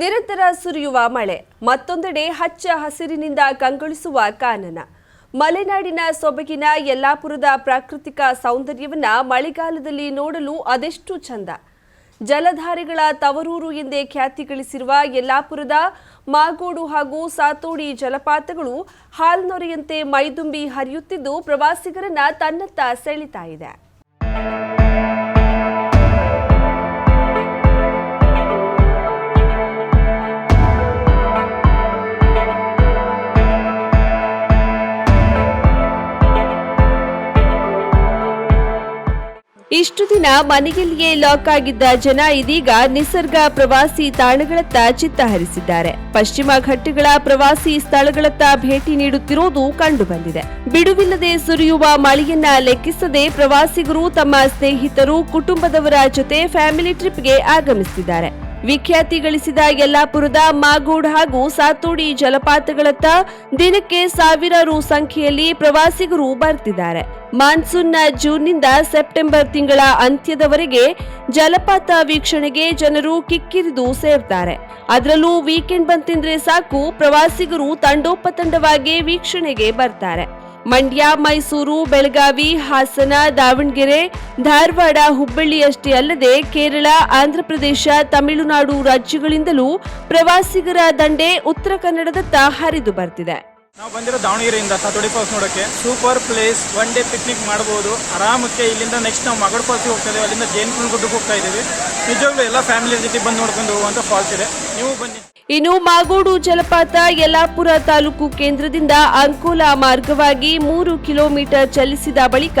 ನಿರಂತರ ಸುರಿಯುವ ಮಳೆ, ಮತ್ತೊಂದೆಡೆ ಹಚ್ಚ ಹಸಿರಿನಿಂದ ಕಂಗೊಳಿಸುವ ಕಾನನ. ಮಲೆನಾಡಿನ ಸೊಬಗಿನ ಯಲ್ಲಾಪುರದ ಪ್ರಾಕೃತಿಕ ಸೌಂದರ್ಯವನ್ನ ಮಳೆಗಾಲದಲ್ಲಿ ನೋಡಲು ಅದೆಷ್ಟು ಚಂದ. ಜಲಧಾರೆಗಳ ತವರೂರು ಎಂದೇ ಖ್ಯಾತಿ ಗಳಿಸಿರುವ ಯಲ್ಲಾಪುರದ ಮಾಗೋಡು ಹಾಗೂ ಸಾತೋಡಿ ಜಲಪಾತಗಳು ಹಾಲ್ನೊರೆಯಂತೆ ಮೈದುಂಬಿ ಹರಿಯುತ್ತಿದ್ದು ಪ್ರವಾಸಿಗರನ್ನ ತನ್ನತ್ತ ಸೆಳಿತಾ ಇದೆ. ಇಷ್ಟು ದಿನ ಮನೆಯಲ್ಲಿಯೇ ಲಾಕ್ ಆಗಿದ್ದ ಜನ ಇದೀಗ ನಿಸರ್ಗ ಪ್ರವಾಸಿ ತಾಣಗಳತ್ತ ಚಿತ್ತ ಹರಿಸಿದ್ದಾರೆ. ಪಶ್ಚಿಮ ಘಟ್ಟಗಳ ಪ್ರವಾಸಿ ಸ್ಥಳಗಳತ್ತ ಭೇಟಿ ನೀಡುತ್ತಿರುವುದು ಕಂಡುಬಂದಿದೆ. ಬಿಡುವಿಲ್ಲದೆ ಸುರಿಯುವ ಮಳೆಯನ್ನ ಲೆಕ್ಕಿಸದೆ ಪ್ರವಾಸಿಗರು ತಮ್ಮ ಸ್ನೇಹಿತರು ಕುಟುಂಬದವರ ಜೊತೆ ಫ್ಯಾಮಿಲಿ ಟ್ರಿಪ್ಗೆ ಆಗಮಿಸಿದ್ದಾರೆ ವಿಖ್ಯಾತಿ ಗಳಿಸಿದ ಯಲ್ಲಾಪುರದ ಮಾಗೂಡ್ ಹಾಗೂ ಸಾತೋಡಿ ಜಲಪಾತಗಳತ್ತ ದಿನಕ್ಕೆ ಸಾವಿರಾರು ಸಂಖ್ಯೆಯಲ್ಲಿ ಪ್ರವಾಸಿಗರು ಬರ್ತಿದ್ದಾರೆ ಮಾನ್ಸೂನ್ನ ಜೂನ್ನಿಂದ ಸೆಪ್ಟೆಂಬರ್ ತಿಂಗಳ ಅಂತ್ಯದವರೆಗೆ ಜಲಪಾತ ವೀಕ್ಷಣೆಗೆ ಜನರು ಕಿಕ್ಕಿರಿದು ಸೇರ್ತಾರೆ. ಅದರಲ್ಲೂ ವೀಕೆಂಡ್ ಬಂತೆಂದ್ರೆ ಸಾಕು ಪ್ರವಾಸಿಗರು ತಂಡೋಪತಂಡವಾಗಿ ವೀಕ್ಷಣೆಗೆ ಬರ್ತಾರೆ. ಮಂಡ್ಯ, ಮೈಸೂರು, ಬೆಳಗಾವಿ, ಹಾಸನ, ದಾವಣಗೆರೆ, ಧಾರವಾಡ ಹುಬ್ಬಳ್ಳಿಯಷ್ಟೇ ಅಲ್ಲದೆ ಕೇರಳ ಆಂಧ್ರಪ್ರದೇಶ ತಮಿಳುನಾಡು ರಾಜ್ಯಗಳಿಂದಲೂ ಪ್ರವಾಸಿಗರ ದಂಡೆ ಉತ್ತರ ಕನ್ನಡದತ್ತ ಹರಿದು ಬರ್ತಿದೆ. ನಾವು ಬಂದಿರೋ ದಾವಣಗೆರೆಯಿಂದ ಸಾತೋಡಿ ಫಾಲ್ಸ್ ನೋಡೋಕ್ಕೆ super place, one day picnic ಮಾಡ್ಬೋದು. ಆರಾಮಕ್ಕೆ ಇಲ್ಲಿಂದ ನೆಕ್ಸ್ಟ್ ನಾವು ಮಗಡ್ ಫಾಲ್ಸಿಗೆ ಹೋಗ್ತಾ ಇದ್ದೀವಿ. ಅಲ್ಲಿಂದ ಜೇನ್ ಗುಡ್ಡಕ್ಕೆ ಹೋಗ್ತಾ ಇದ್ದೀವಿ. ನಿಜವಾಗ್ಲೂ ಎಲ್ಲ ಫ್ಯಾಮಿಲಿ ಜೊತೆ ಬಂದು ನೋಡ್ಕೊಂಡು ಹೋಗುವಂಥ ಫಾಲ್ಸ್ ಇದೆ. ನೀವು ಬನ್ನಿ. ಇನ್ನು ಮಾಗೋಡು ಜಲಪಾತ ಯಲ್ಲಾಪುರ ತಾಲೂಕು ಕೇಂದ್ರದಿಂದ ಅಂಕೋಲಾ ಮಾರ್ಗವಾಗಿ ಮೂರು ಕಿಲೋಮೀಟರ್ ಚಲಿಸಿದ ಬಳಿಕ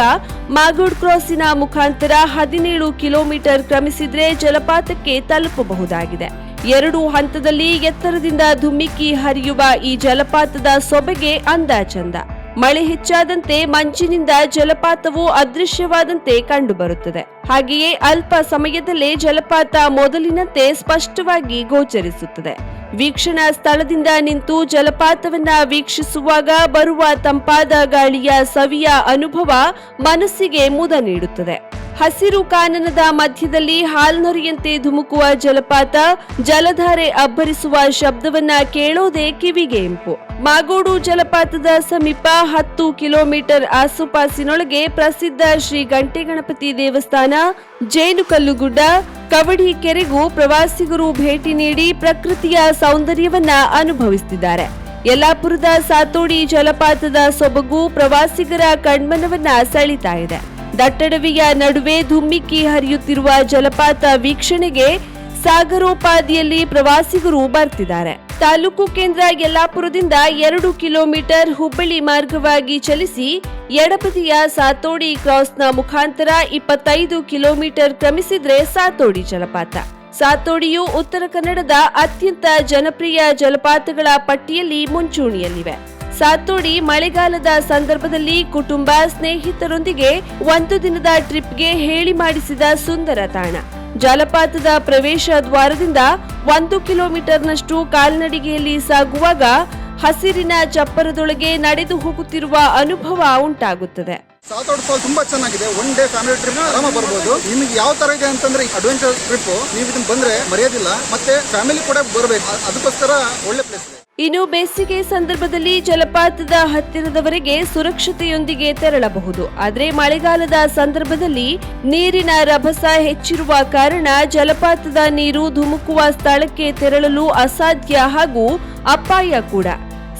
ಮಾಗೋಡ್ ಕ್ರಾಸಿನ ಮುಖಾಂತರ ಹದಿನೇಳು ಕಿಲೋಮೀಟರ್ ಕ್ರಮಿಸಿದ್ರೆ ಜಲಪಾತಕ್ಕೆ ತಲುಪಬಹುದಾಗಿದೆ. ಎರಡು ಹಂತದಲ್ಲಿ ಎತ್ತರದಿಂದ ಧುಮ್ಮಿಕ್ಕಿ ಹರಿಯುವ ಈ ಜಲಪಾತದ ಸೊಬಗೆ ಅಂದಾಚಂದ ಮಳೆ ಹೆಚ್ಚಾದಂತೆ ಮಂಜಿನಿಂದ ಜಲಪಾತವು ಅದೃಶ್ಯವಾದಂತೆ ಕಂಡುಬರುತ್ತದೆ. ಹಾಗೆಯೇ ಅಲ್ಪ ಸಮಯದಲ್ಲೇ ಜಲಪಾತ ಮೊದಲಿನಂತೆ ಸ್ಪಷ್ಟವಾಗಿ ಗೋಚರಿಸುತ್ತದೆ. ವೀಕ್ಷಣಾ ಸ್ಥಳದಿಂದ ನಿಂತು ಜಲಪಾತವನ್ನ ವೀಕ್ಷಿಸುವಾಗ ಬರುವ ತಂಪಾದ ಗಾಳಿಯ ಸವಿಯ ಅನುಭವ ಮನಸ್ಸಿಗೆ ಮುದ ನೀಡುತ್ತದೆ. ಹಸಿರು ಕಾನನದ ಮಧ್ಯದಲ್ಲಿ ಹಾಲ್ನೊರೆಯಂತೆ ಧುಮುಕುವ ಜಲಪಾತ, ಜಲಧಾರೆ ಅಬ್ಬರಿಸುವ ಶಬ್ದವನ್ನ ಕೇಳೋದೇ ಕಿವಿಗೆ ಇಂಪು. ಮಾಗೋಡು ಜಲಪಾತದ ಸಮೀಪ ಹತ್ತು ಕಿಲೋಮೀಟರ್ ಆಸುಪಾಸಿನೊಳಗೆ ಪ್ರಸಿದ್ಧ ಶ್ರೀ ಗಂಟೆಗಣಪತಿ ದೇವಸ್ಥಾನ, ಜೇನುಕಲ್ಲುಗುಡ್ಡ, ಕವಡಿ ಕೆರೆಗೂ ಪ್ರವಾಸಿಗರು ಭೇಟಿ ನೀಡಿ ಪ್ರಕೃತಿಯ ಸೌಂದರ್ಯವನ್ನ ಅನುಭವಿಸುತ್ತಿದ್ದಾರೆ ಯಲ್ಲಾಪುರದ ಸಾತೋಡಿ ಜಲಪಾತದ ಸೊಬಗು ಪ್ರವಾಸಿಗರ ಕಣ್ಮನವನ್ನ ಸೆಳಿತಾ ಇದೆ. ದಟ್ಟಡವಿಯ ನಡುವೆ ಧುಮ್ಮಿಕ್ಕಿ ಹರಿಯುತ್ತಿರುವ ಜಲಪಾತ ವೀಕ್ಷಣೆಗೆ ಸಾಗರೋಪಾದಿಯಲ್ಲಿ ಪ್ರವಾಸಿಗರು ಬರ್ತಿದ್ದಾರೆ. ತಾಲೂಕು ಕೇಂದ್ರ ಯಲ್ಲಾಪುರದಿಂದ ಎರಡು ಕಿಲೋಮೀಟರ್ ಹುಬ್ಬಳ್ಳಿ ಮಾರ್ಗವಾಗಿ ಚಲಿಸಿ ಎಡಬದಿಯ ಸಾತೋಡಿ ಕ್ರಾಸ್ನ ಮುಖಾಂತರ ಇಪ್ಪತ್ತೈದು ಕಿಲೋಮೀಟರ್ ಕ್ರಮಿಸಿದ್ರೆ ಸಾತೋಡಿ ಜಲಪಾತ. ಸಾತೋಡಿಯು ಉತ್ತರ ಕನ್ನಡದ ಅತ್ಯಂತ ಜನಪ್ರಿಯ ಜಲಪಾತಗಳ ಪಟ್ಟಿಯಲ್ಲಿ ಮುಂಚೂಣಿಯಲ್ಲಿವೆ. ಸಾತೋಡಿ ಮಳೆಗಾಲದ ಸಂದರ್ಭದಲ್ಲಿ ಕುಟುಂಬ ಸ್ನೇಹಿತರೊಂದಿಗೆ ಒಂದು ದಿನದ ಟ್ರಿಪ್ಗೆ ಹೇಳಿ ಮಾಡಿಸಿದ ಸುಂದರ ತಾಣ. ಜಲಪಾತದ ಪ್ರವೇಶ ದ್ವಾರದಿಂದ ಒಂದು ಕಿಲೋಮೀಟರ್ನಷ್ಟು ಕಾಲ್ನಡಿಗೆಯಲ್ಲಿ ಸಾಗುವಾಗ ಹಸಿರಿನ ಚಪ್ಪರದೊಳಗೆ ನಡೆದು ಹೋಗುತ್ತಿರುವ ಅನುಭವ ಉಂಟಾಗುತ್ತದೆ. ಸಾತೋಡ್ ಫಾಲ್ ತುಂಬಾ ಚೆನ್ನಾಗಿದೆ. ಒನ್ ಡೇ ಫ್ಯಾಮಿಲಿ ಟ್ರಿಪ್ ಆರಾಮ ಬರ್ಬೋದು. ನಿಮಗೆ ಯಾವ ತರ ಇದೆ ಅಂತಂದ್ರೆ ಅಡ್ವೆಂಚರ್ ಟ್ರಿಪ್ ನೀವು ಇದನ್ನ ಬಂದ್ರೆ ಮರೆಯೋದಿಲ್ಲ. ಮತ್ತೆ ಫ್ಯಾಮಿಲಿ ಕೂಡ ಬರಬೇಕು. ಅದಕ್ಕೋಸ್ಕರ ಒಳ್ಳೆ ಪ್ಲೇಸ್ ಇನ್ನು ಬೇಸಿಗೆ ಸಂದರ್ಭದಲ್ಲಿ ಜಲಪಾತದ ಹತ್ತಿರದವರೆಗೆ ಸುರಕ್ಷತೆಯೊಂದಿಗೆ ತೆರಳಬಹುದು. ಆದರೆ ಮಳೆಗಾಲದ ಸಂದರ್ಭದಲ್ಲಿ ನೀರಿನ ರಭಸ ಹೆಚ್ಚಿರುವ ಕಾರಣ ಜಲಪಾತದ ನೀರು ಧುಮುಕುವ ಸ್ಥಳಕ್ಕೆ ತೆರಳಲು ಅಸಾಧ್ಯ ಹಾಗೂ ಅಪಾಯ ಕೂಡ.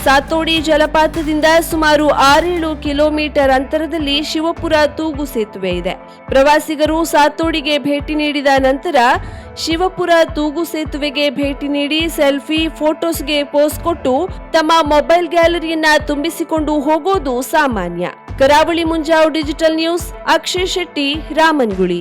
ಸಾತೋಡಿ ಜಲಪಾತದಿಂದ ಸುಮಾರು ಆರೇಳು ಕಿಲೋಮೀಟರ್ ಅಂತರದಲ್ಲಿ ಶಿವಪುರ ತೂಗು ಸೇತುವೆ ಇದೆ. ಪ್ರವಾಸಿಗರು ಸಾತೋಡಿಗೆ ಭೇಟಿ ನೀಡಿದ ನಂತರ ಶಿವಪುರ ತೂಗು ಸೇತುವೆಗೆ ಭೇಟಿ ನೀಡಿ ಸೆಲ್ಫಿ, ಫೋಟೋಸ್ಗೆ ಪೋಸ್ ಕೊಟ್ಟು ತಮ್ಮ ಮೊಬೈಲ್ ಗ್ಯಾಲರಿಯನ್ನ ತುಂಬಿಸಿಕೊಂಡು ಹೋಗೋದು ಸಾಮಾನ್ಯ. Karavali Munjav digital news, Akshay Shetty, Ramanguli.